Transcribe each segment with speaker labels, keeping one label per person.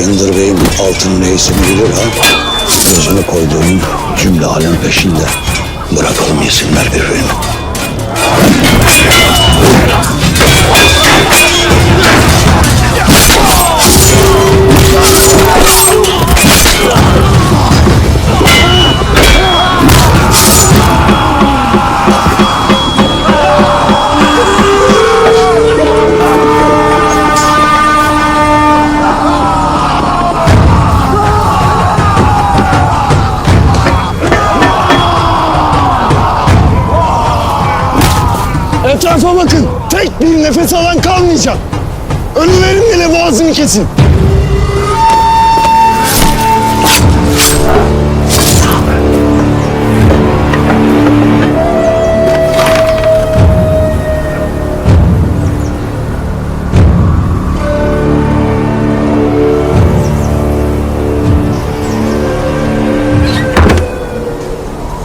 Speaker 1: Bayındır Bey'in altın neysini bilir ha. Gözünü koyduğum cümle alem peşinde. Bırakalım yesinler birbirini.
Speaker 2: Boğazını kesin.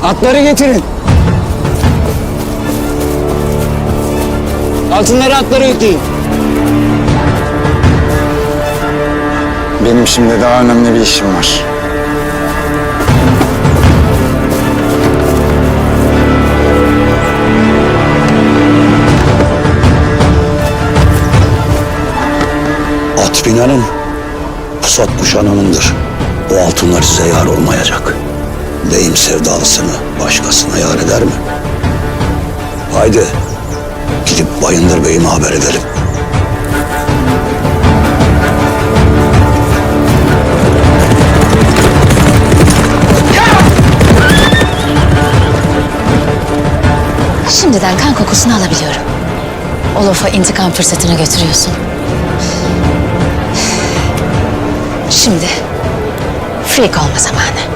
Speaker 2: Atları getirin. Altınları atlara yükleyin. Benim şimdi daha önemli bir işim var.
Speaker 1: At binanın, pusat kuşananındır. O altınlar size yar olmayacak. Beyim sevdalısını başkasına yar eder mi? Haydi gidip Bayındır Bey'ime haber edelim.
Speaker 3: Şimdiden kan kokusunu alabiliyorum. Olaf'a intikam fırsatını götürüyorsun. Şimdi freak olma zamanı.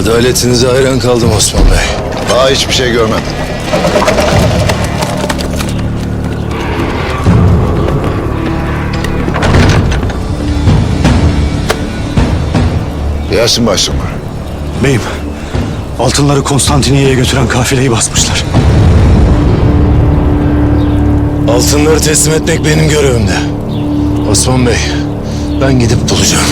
Speaker 4: Adaletinize hayran kaldım Osman Bey.
Speaker 5: Daha hiçbir şey görmedim. Yasin başım var.
Speaker 6: Beyim, altınları Konstantiniyye'ye götüren kafileyi basmışlar.
Speaker 4: Altınları teslim etmek benim görevimde. Osman Bey, ben gidip bulacağım.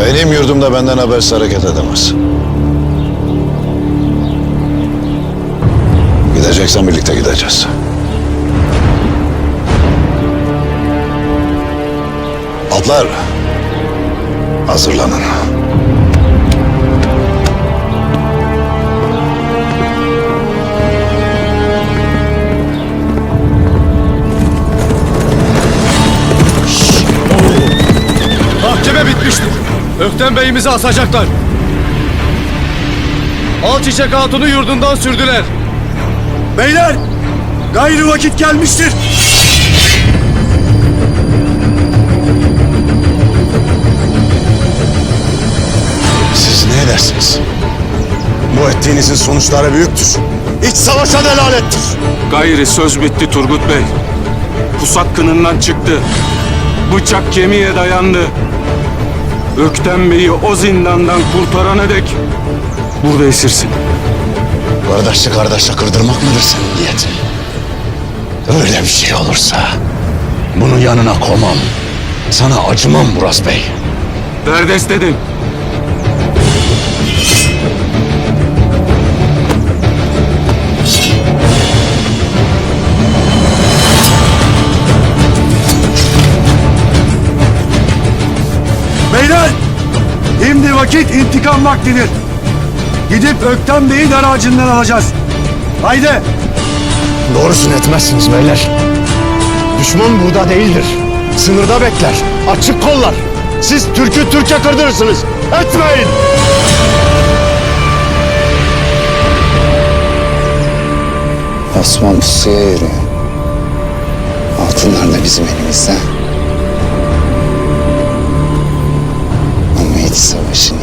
Speaker 5: Benim yurdumda benden habersiz hareket edemez. Gideceksen birlikte gideceğiz. Atlar, hazırlanın.
Speaker 7: Mahkeme bitmiştir. Ökten Bey'imizi asacaklar. Al Çiçek Hatun'u yurdundan sürdüler.
Speaker 6: Beyler, gayrı vakit gelmiştir.
Speaker 5: Ne edersiniz?
Speaker 6: Bu ettiğinizin sonuçları büyüktür. İç savaşa delalettir.
Speaker 7: Gayri söz bitti Turgut Bey. Pusat kınından çıktı. Bıçak kemiğe dayandı. Ökten Bey'i o zindandan kurtarana dek burada esirsin.
Speaker 5: Kardeşle kardeşle kırdırmak mıdır senin niyetin? Öyle bir şey olursa bunu yanına komam. Sana acımam Muraz Bey.
Speaker 7: Derdest dedim.
Speaker 4: Vakit intikam vaktidir. Gidip Ökten Bey'i dar alacağız. Haydi.
Speaker 5: Doğrusunu etmezsiniz beyler. Düşman burada değildir. Sınırda bekler. Açık kollar. Siz Türk'ü Türk'e kırdırırsınız. Etmeyin.
Speaker 2: Osman pusuya yürüyor. Altınlar da bizim elimizde. Ama iç savaşın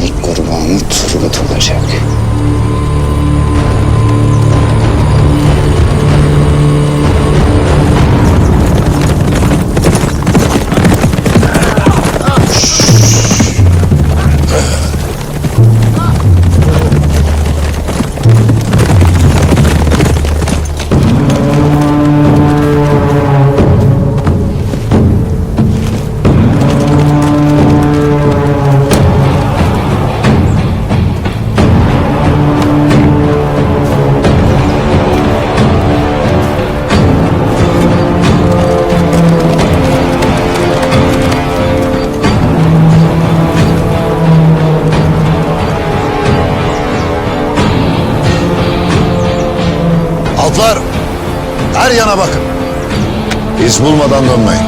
Speaker 5: Altlar. Her yana bakın. İz bulmadan dönmeyin.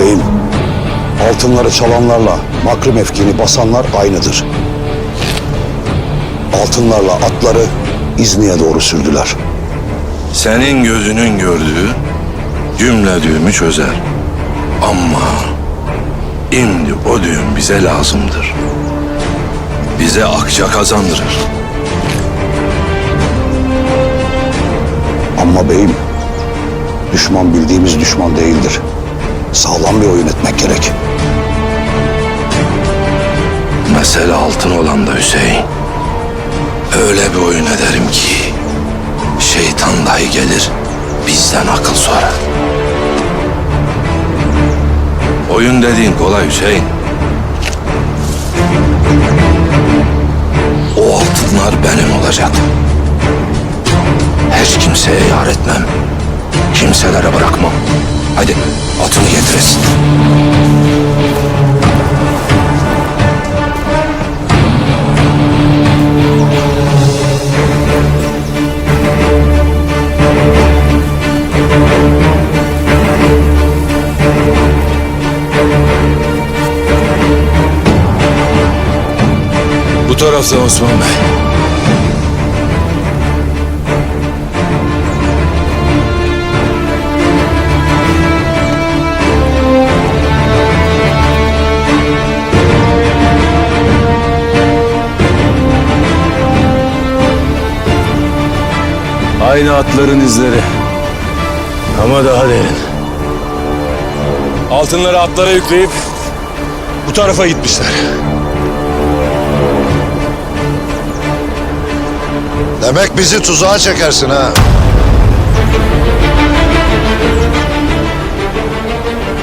Speaker 1: Beyim, altınları çalanlarla makri mevkini basanlar aynıdır. Altınlarla atları İzni'ye doğru sürdüler.
Speaker 8: Senin gözünün gördüğü cümle düğümü çözer. Ama şimdi o düğüm bize lazımdır. Bize akça kazandırır.
Speaker 1: Ama beyim, düşman bildiğimiz düşman değildir. Sağlam bir oyun etmek gerek.
Speaker 8: Mesele altın olan da Hüseyin. Öyle bir oyun ederim ki şeytan dahi gelir bizden akıl sorar. Oyun dediğin kolay Hüseyin. O altınlar benim olacak. Hiç kimseye yar etmem. Kimselere bırakmam. Hadi atını getiresin. Tarafta Osman Bey. Aynı atların izleri. Ama daha derin. Altınları atlara yükleyip bu tarafa gitmişler.
Speaker 5: Demek bizi tuzağa çekersin ha.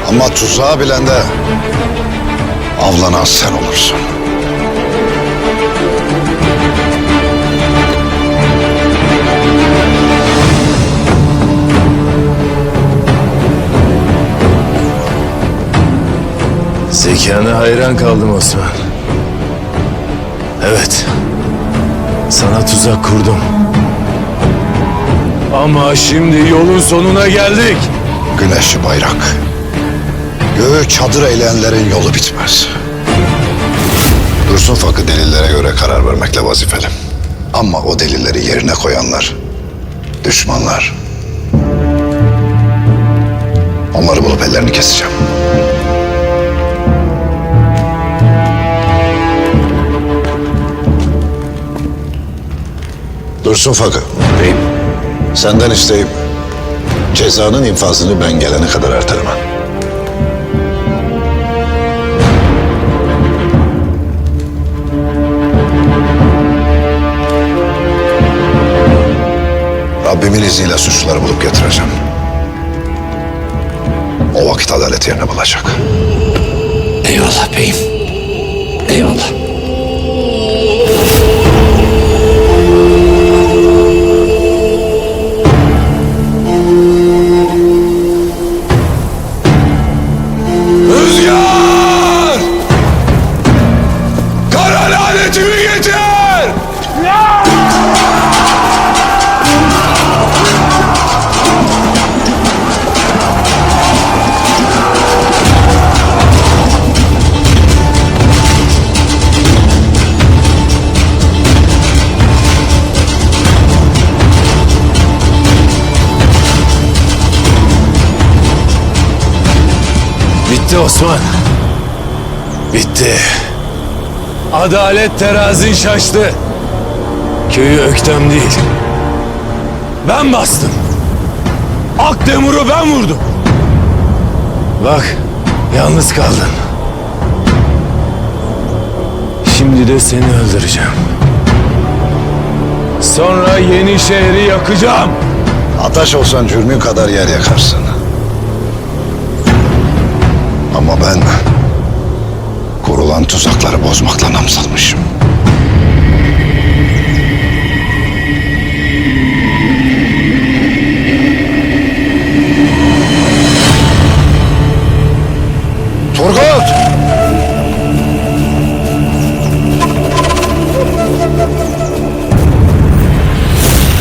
Speaker 5: Ama tuzağı bilen de avlanan sen olursun.
Speaker 8: Zekana hayran kaldım Osman. Evet. Sana tuzak kurdum. Ama şimdi yolun sonuna geldik.
Speaker 5: Güneşli bayrak. Göğü çadır eyleyenlerin yolu bitmez. Dursun Fakı delillere göre karar vermekle vazifeli. Ama o delilleri yerine koyanlar düşmanlar. Onları bulup ellerini keseceğim. Dursun Fakı.
Speaker 8: Beyim.
Speaker 5: Senden isteyip cezanın infazını ben gelene kadar erteleme. Rabbimin izniyle suçluları bulup getireceğim. O vakit adalet yerine bulacak.
Speaker 8: Eyvallah beyim. Eyvallah.
Speaker 4: Bitti Osman. Bitti. Adalet terazin şaştı. Köyü Öktem değil. Ben bastım. Akdemur'u ben vurdum. Bak, yalnız kaldın. Şimdi de seni öldüreceğim. Sonra yeni şehri yakacağım.
Speaker 5: Ataş olsan cürmün kadar yer yakarsın. Ama ben kurulan tuzakları bozmakla nam salmışım. Turgut!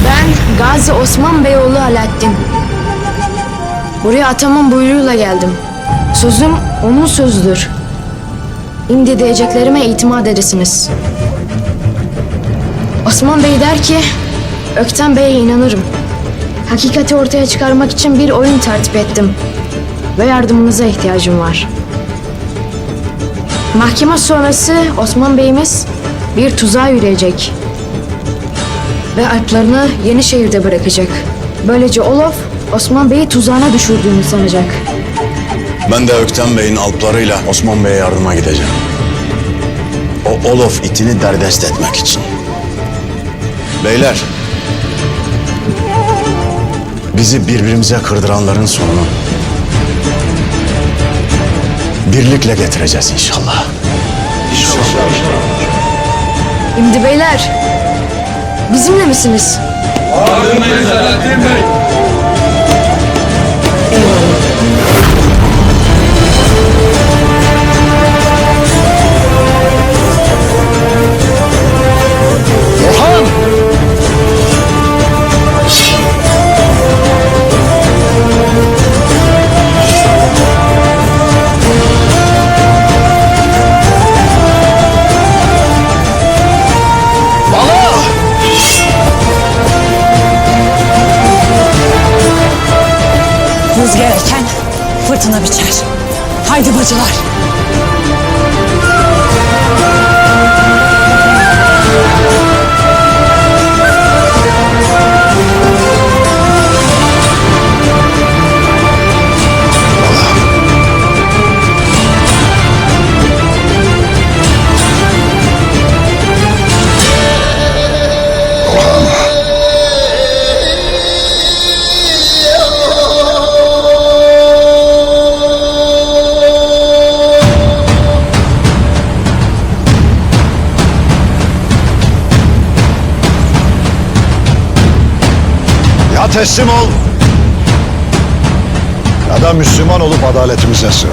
Speaker 9: Ben Gazi Osman Beyoğlu Alaaddin. Buraya atamın buyruğuyla geldim. Sözüm onun sözüdür. İmdi diyeceklerime itimat edesiniz. Osman Bey der ki, Ökten Bey'e inanırım. Hakikati ortaya çıkarmak için bir oyun tertip ettim. Ve yardımınıza ihtiyacım var. Mahkeme sonrası Osman Bey'imiz bir tuzağa yürüyecek ve alplarını Yenişehir'de bırakacak. Böylece Olof Osman Bey'i tuzağına düşürdüğünü sanacak.
Speaker 6: Ben de Ökten Bey'in alplarıyla Osman Bey'e yardıma gideceğim. O Olof itini derdest etmek için. Beyler, bizi birbirimize kırdıranların sonunu birlikle getireceğiz inşallah.
Speaker 9: Şimdi beyler, bizimle misiniz?
Speaker 3: Rüzgar fırtına biçer. Haydi bacılar.
Speaker 5: Teslim ol ya da Müslüman olup adaletimize sığın.